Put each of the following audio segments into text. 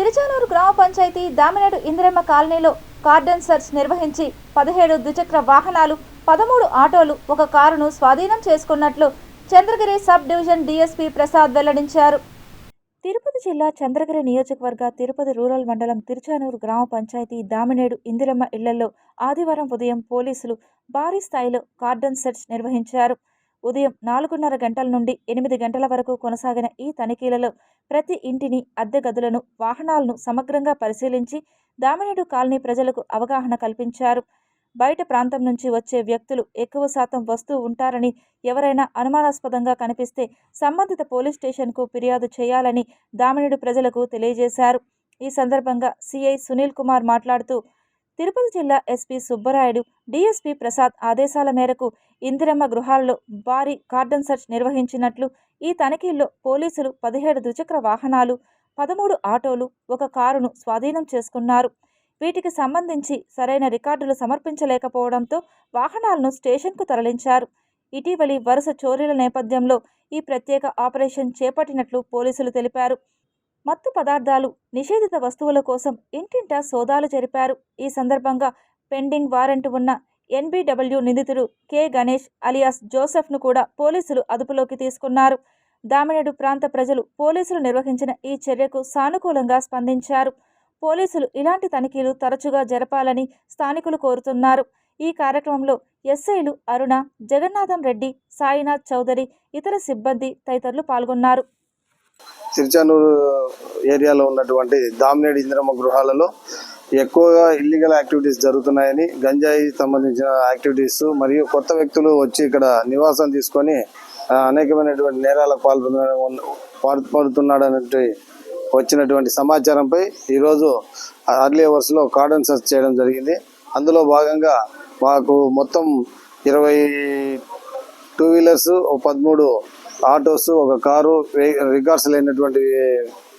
తిరుచానూరు గ్రామ పంచాయతీ దామినేడు ఇందిరమ్మ కాలనీలో cordon search నిర్వహించి పదిహేడు ద్విచక్ర వాహనాలు పదమూడు ఆటోలు ఒక కారును స్వాధీనం చేసుకున్నట్లు Chandragiri sub division DSP Prasad వెల్లడించారు. తిరుపతి జిల్లా చంద్రగిరి నియోజకవర్గ తిరుపతి రూరల్ మండలం తిరుచానూరు గ్రామ పంచాయతీ దామినేడు ఇందిరమ్మ ఇళ్ళలో ఆదివారం ఉదయం పోలీసులు భారీ స్థాయిలో కార్డన్ సెర్చ్ నిర్వహించారు. ఉదయం నాలుగున్నర గంటల నుండి ఎనిమిది గంటల వరకు కొనసాగిన ఈ తనిఖీలలో ప్రతి ఇంటిని అద్దె గదులను వాహనాలను సమగ్రంగా పరిశీలించి దామినేడు కాలనీ ప్రజలకు అవగాహన కల్పించారు. బయట ప్రాంతం నుంచి వచ్చే వ్యక్తులు ఎక్కువ శాతం వస్తూ ఉంటారని ఎవరైనా అనుమానాస్పదంగా కనిపిస్తే సంబంధిత పోలీస్ స్టేషన్కు ఫిర్యాదు చేయాలని దామినేడు ప్రజలకు తెలియజేశారు. ఈ సందర్భంగా సిఐ సునీల్ కుమార్ మాట్లాడుతూ తిరుపతి జిల్లా ఎస్పీ సుబ్బరాయుడు డీఎస్పీ ప్రసాద్ ఆదేశాల మేరకు ఇందిరమ్మ గృహాల్లో భారీ కార్డన్ సెర్చ్ నిర్వహించినట్లు ఈ తనిఖీల్లో పోలీసులు పదిహేడు ద్విచక్ర వాహనాలు పదమూడు ఆటోలు ఒక కారును స్వాధీనం చేసుకున్నారు. వీటికి సంబంధించి సరైన రికార్డులు సమర్పించలేకపోవడంతో వాహనాలను స్టేషన్కు తరలించారు. ఇటీవలి వరుస చోరీల నేపథ్యంలో ఈ ప్రత్యేక ఆపరేషన్ చేపట్టినట్లు పోలీసులు తెలిపారు. మత్తు పదార్థాలు నిషేధిత వస్తువుల కోసం ఇంటింటా సోదాలు జరిపారు. ఈ సందర్భంగా పెండింగ్ వారెంట్ ఉన్న ఎన్బిడబ్ల్యూ నిందితుడు కె గణేష్ అలియాస్ జోసెఫ్ను కూడా పోలీసులు అదుపులోకి తీసుకున్నారు. దామినేడు ప్రాంత ప్రజలు పోలీసులు నిర్వహించిన ఈ చర్యకు సానుకూలంగా స్పందించారు. పోలీసులు ఇలాంటి తనిఖీలు తరచుగా జరపాలని స్థానికులు కోరుతున్నారు. ఈ కార్యక్రమంలో ఎస్ఐలు అరుణ జగన్నాథం రెడ్డి సాయినాథ్ చౌదరి ఇతర సిబ్బంది తదితరులు పాల్గొన్నారు. తిరుచానూరు ఏరియాలో ఉన్నటువంటి దామినేడు ఇందిరమ్మ గృహాలలో ఎక్కువగా ఇల్లీగల్ యాక్టివిటీస్ జరుగుతున్నాయని గంజాయి సంబంధించిన యాక్టివిటీస్ మరియు కొత్త వ్యక్తులు వచ్చి ఇక్కడ నివాసం తీసుకొని అనేకమైనటువంటి నేరాలకు పాల్పొంద పాల్పడుతున్నాడనే వచ్చినటువంటి సమాచారంపై ఈరోజు అర్లీ అవర్స్లో కార్డన్ సెర్చ్ చేయడం జరిగింది. అందులో భాగంగా మాకు మొత్తం ఇరవై టూ వీలర్స్ ఓ పదమూడు ఆటోస్ ఒక కారు రికార్డ్స్ లేనటువంటి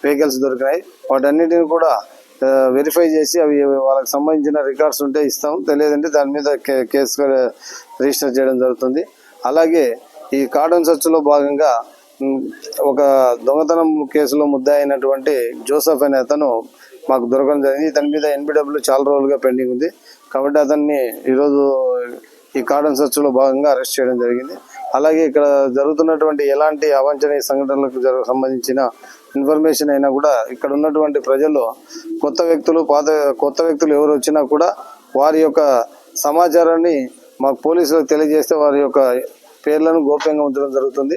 వెహికల్స్ దొరికినాయి. వాటన్నిటిని కూడా వెరిఫై చేసి అవి వాళ్ళకి సంబంధించిన రికార్డ్స్ ఉంటే ఇస్తాం. తెలియదంటే దాని మీద కేసు రిజిస్టర్ చేయడం జరుగుతుంది. అలాగే ఈ కార్డన్ సర్చ్లో భాగంగా ఒక దొంగతనం కేసులో ముద్ద అయినటువంటి జోసఫ్ అనే అతను మాకు దొరకడం జరిగింది. ఇతని మీద ఎన్బిడబ్ల్యూ చాలా రోజులుగా పెండింగ్ ఉంది. కాబట్టి అతన్ని ఈరోజు ఈ కార్డన్ సర్చ్లో భాగంగా అరెస్ట్ చేయడం జరిగింది. అలాగే ఇక్కడ జరుగుతున్నటువంటి ఎలాంటి అవాంఛనీయ సంఘటనలకు సంబంధించిన ఇన్ఫర్మేషన్ అయినా కూడా ఇక్కడ ఉన్నటువంటి ప్రజలు కొత్త వ్యక్తులు పాత కొత్త వ్యక్తులు ఎవరు వచ్చినా కూడా వారి యొక్క సమాచారాన్ని మాకు పోలీసులకు తెలియజేస్తే వారి యొక్క పేర్లను గోప్యంగా ఉంచడం జరుగుతుంది.